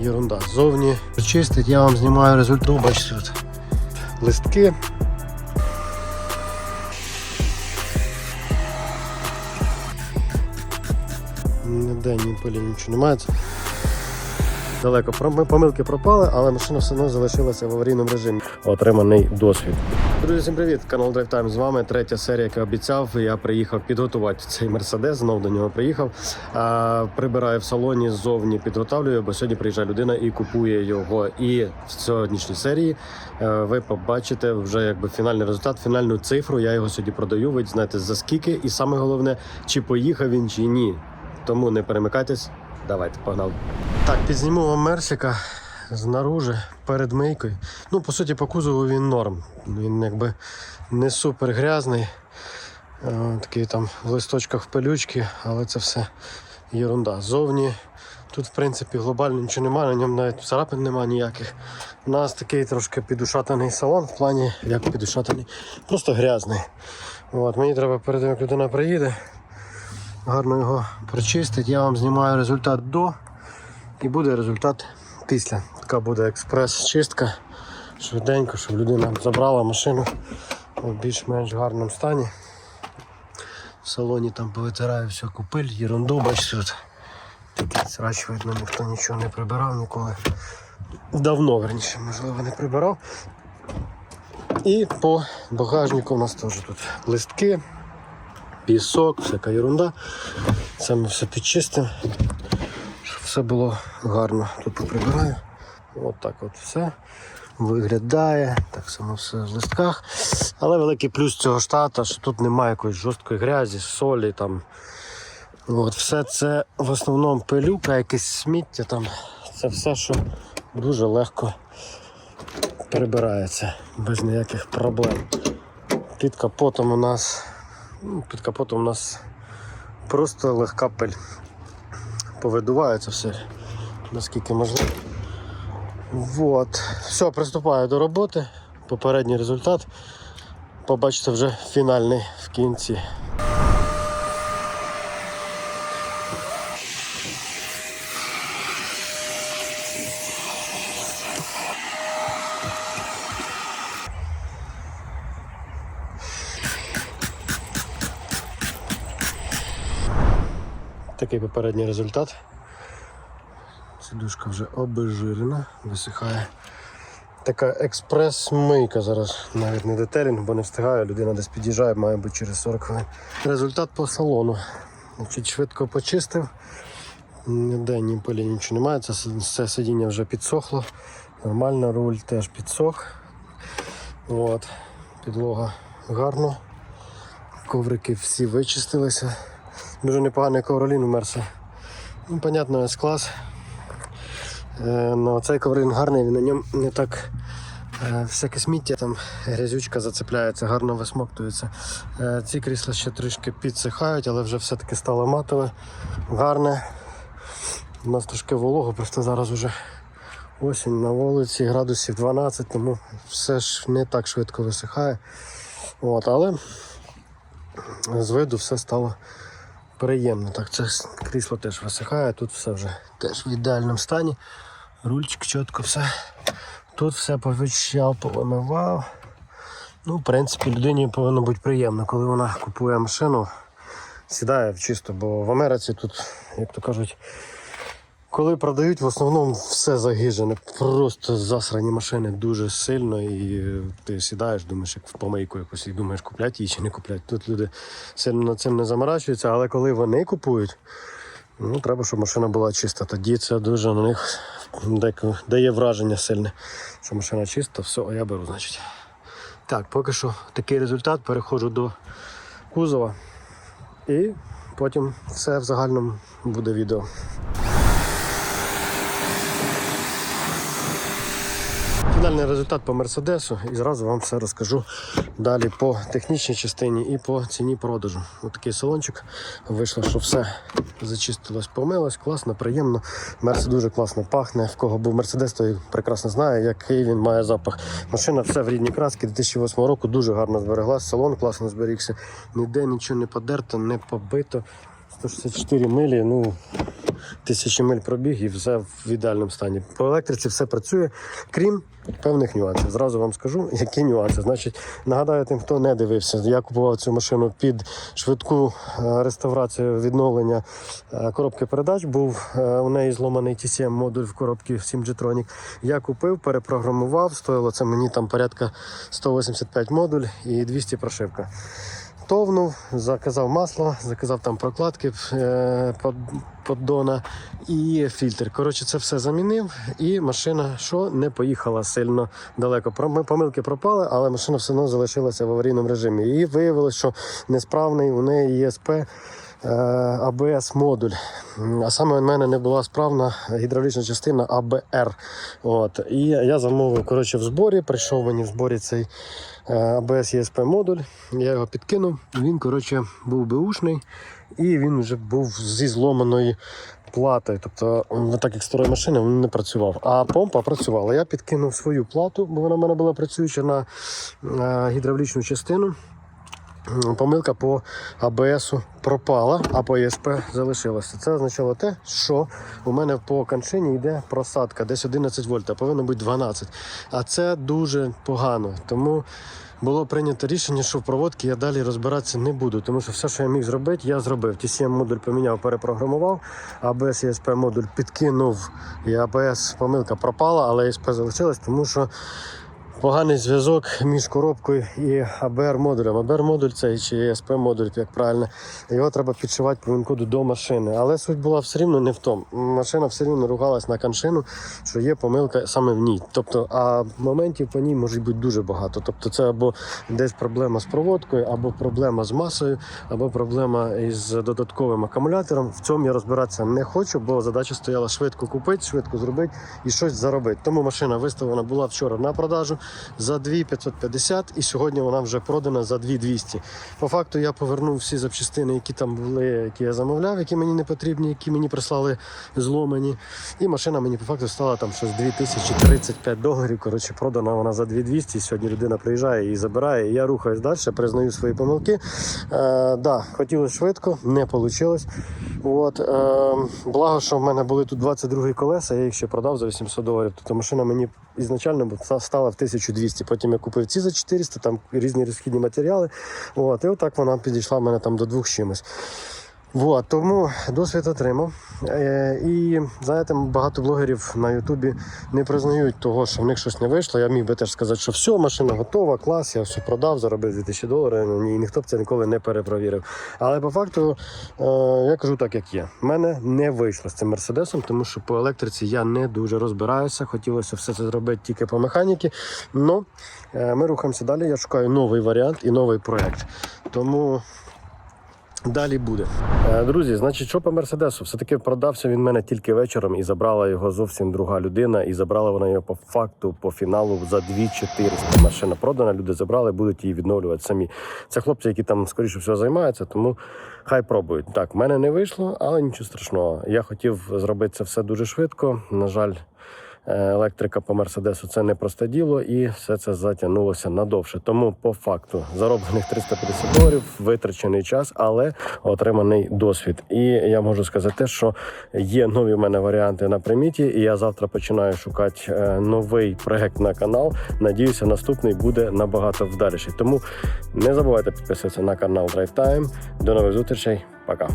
Єрунда. Зовні чистить, я вам знімаю результат. Бачите, тут листки. Ніде ні полі нічого немає. Далеко помилки пропали, але машина все одно залишилася в аварійному режимі. Отриманий досвід. Друзі, всім привіт! Канал Drive Time з вами. Третя серія, як я обіцяв. Я приїхав підготувати цей мерседес. Знов до нього приїхав. А, прибираю в салоні ззовні, підготавлюю, бо сьогодні приїжджає людина і купує його. І в сьогоднішній серії е, ви побачите вже якби фінальний результат, фінальну цифру. Я його сьогодні продаю. Ви знаєте за скільки, і саме головне, чи поїхав він, чи ні. Тому не перемикайтесь. Давайте, погнали. Так, підзніму вам Мерсика знаружи перед мийкою. Ну, по суті, по кузову він норм. Він якби не супер грязний. Е, Такий там в листочках пилючки, але це все єрунда. Зовні тут, в принципі, глобально нічого немає, на ньому навіть царапин немає ніяких. У нас такий трошки підушатаний салон, в плані як підушатаний, просто грязний. От, мені треба перед тим, як людина приїде, гарно його прочистить. Я вам знімаю результат до і буде результат після. Така буде експрес-чистка. Швиденько, щоб людина забрала машину в більш-менш гарному стані. В салоні там повитираю всю купиль, ерунду, бачите, от такий срач видно, ніхто нічого не прибирав ніколи. Давно, верніше, можливо, не прибирав. І по багажнику у нас теж тут листки, пісок, всяка ерунда. Це ми все підчистимо, все було гарно. Тут поприбираю. От так от все виглядає. Так само все в листках. Але великий плюс цього штата, що тут немає якоїсь жорсткої грязі, солі там. От, все це в основному пилюка, якесь сміття там. Це все, що дуже легко прибирається без ніяких проблем. Під капотом у нас. ну, Під капотом у нас просто легка пиль. Повидувається все наскільки можливо. Вот. Все, приступаю до роботи. Попередній результат. Побачите вже фінальний в кінці. Такий попередній результат. Сідушка вже обезжирена, висихає. Така експрес-мийка зараз, навіть не детелінг, бо не встигаю, людина десь під'їжджає, має бути через 40 хвилин. Результат по салону. Значить, швидко почистив. Ніде ні пилі нічого немає. Це, це сидіння вже підсохло. Нормально, руль теж підсох. От. Підлога гарно. Коврики всі вичистилися. Дуже непоганий ковролін у Мерса. Ну, понятно, С-клас. Е, ну, цей коврин гарний, він на ньому не так е, всяке сміття, там грязючка зацепляється, гарно висмоктується. Е, ці крісла ще трішки підсихають, але вже все-таки стало матове, гарне. У нас трошки волого, просто зараз вже осінь на вулиці, градусів 12, тому все ж не так швидко висихає. От, але з виду все стало приємно. Так, це крісло теж висихає, тут все вже теж в ідеальному стані. Рульчик чітко все. Тут все повичав, повимивав. Ну, в принципі, людині повинно бути приємно, коли вона купує машину, сідає в чисто, бо в Америці тут, як то кажуть, коли продають, в основному все загижене. Просто засрані машини дуже сильно, і ти сідаєш, думаєш, як в помийку якось і думаєш, куплять її чи не куплять. Тут люди сильно над цим не заморачуються, але коли вони купують, ну треба, щоб машина була чиста. Тоді це дуже на них дає враження сильне, що машина чиста, все, а я беру, значить. Так, поки що такий результат. Переходжу до кузова. І потім все в загальному буде відео. Фінальний результат по Мерседесу і зразу вам все розкажу далі по технічній частині і по ціні продажу. Ось такий салончик. Вийшло, що все зачистилось, помилось, класно, приємно. Мерс дуже класно пахне. В кого був Мерседес, той прекрасно знає, який він має запах. Машина все в рідній краски 2008 року, дуже гарно збереглась, салон класно зберігся. Ніде нічого не подерто, не побито. 164 милі. Ну, тисячі миль пробіг і все в ідеальному стані. По електриці все працює, крім певних нюансів. Зразу вам скажу, які нюанси. Значить, нагадаю тим, хто не дивився, я купував цю машину під швидку е, реставрацію відновлення е, коробки передач. Був е, у неї зломаний TCM модуль в коробці 7 G-Tronic. Я купив, перепрограмував. Стоїло це мені там порядка 185 модуль і 200 прошивка. Товнув, заказав масло, заказав там прокладки е, поддона і фільтр. Коротше, це все замінив, і машина що не поїхала сильно далеко. Помилки пропали, але машина все одно залишилася в аварійному режимі. І виявилося, що несправний у неї ЄСП. АБС модуль. А саме у мене не була справна гідравлічна частина АБР. От. І я замовив коротше, в зборі. Прийшов мені в зборі цей ABS ESP модуль. Я його підкинув. Він коротше, був беушний і він вже був зі зломаної плати. Тобто, так як старої машини, він не працював. А помпа працювала. Я підкинув свою плату, бо вона в мене була працююча на е, гідравлічну частину. Помилка по АБС пропала, а по ЄСП залишилася. Це означало те, що у мене по кончині йде просадка десь 11 вольт, а повинно бути 12. А це дуже погано. Тому було прийнято рішення, що в проводці я далі розбиратися не буду, тому що все, що я міг зробити, я зробив. TCM модуль поміняв, перепрограмував, ABS ESP модуль підкинув, і ABS помилка пропала, але ESP залишилась, тому що поганий зв'язок між коробкою і АБР модулем. АБР модуль цей чи СП модуль, як правильно. Його треба підшивати по вінкоду до машини. Але суть була все рівно не в тому. Машина все рівно ругалась на коншину, що є помилка саме в ній. Тобто, а моментів по ній може бути дуже багато. Тобто, це або десь проблема з проводкою, або проблема з масою, або проблема із додатковим акумулятором. В цьому я розбиратися не хочу, бо задача стояла швидко купити, швидко зробити і щось заробити. Тому машина виставлена була вчора на продажу за 2550 і сьогодні вона вже продана за 2200. По факту я повернув всі запчастини, які там були, які я замовляв, які мені не потрібні, які мені прислали зломані. І машина мені по факту стала там щось 2035 доларів. Коротше, продана вона за 2200. І Сьогодні людина приїжджає і забирає. І я рухаюсь далі, признаю свої помилки. Е, да, хотілося швидко, не вийшло. От, е, благо, що в мене були тут 22 колеса, я їх ще продав за 800 доларів. Тобто машина мені ізначально стала в 1200. Потім я купив ці за 400, там різні розхідні матеріали. От, і отак вона підійшла в мене там до двох чимось. Вот, тому досвід отримав. Е, і знаєте, багато блогерів на Ютубі не признають того, що в них щось не вийшло. Я міг би теж сказати, що все, машина готова, клас, я все продав, заробив 2000 доларів. Ну, Ні, ніхто б це ніколи не перепровірив. Але по факту е, я кажу так, як є. У мене не вийшло з цим мерседесом, тому що по електриці я не дуже розбираюся. Хотілося все це зробити тільки по механіки. Ну е, ми рухаємося далі. Я шукаю новий варіант і новий проект. Тому. Далі буде. Е, Друзі, значить, що по Мерседесу? Все-таки продався він мене тільки вечором і забрала його зовсім друга людина. І забрала вона його по факту, по фіналу за 2400. Машина продана, люди забрали, будуть її відновлювати самі. Це хлопці, які там, скоріше всього, займаються, тому хай пробують. Так, в мене не вийшло, але нічого страшного. Я хотів зробити це все дуже швидко. На жаль. Е, Електрика по мерседесу це не просте діло, і все це затягнулося надовше. Тому по факту зароблених 350 доларів, витрачений час, але отриманий досвід. І я можу сказати, що є нові в мене варіанти на приміті, і я завтра починаю шукати е, новий проект на канал. Надіюся, наступний буде набагато вдаліший. Тому не забувайте підписуватися на канал Drive Time. До нових зустрічей. Пока.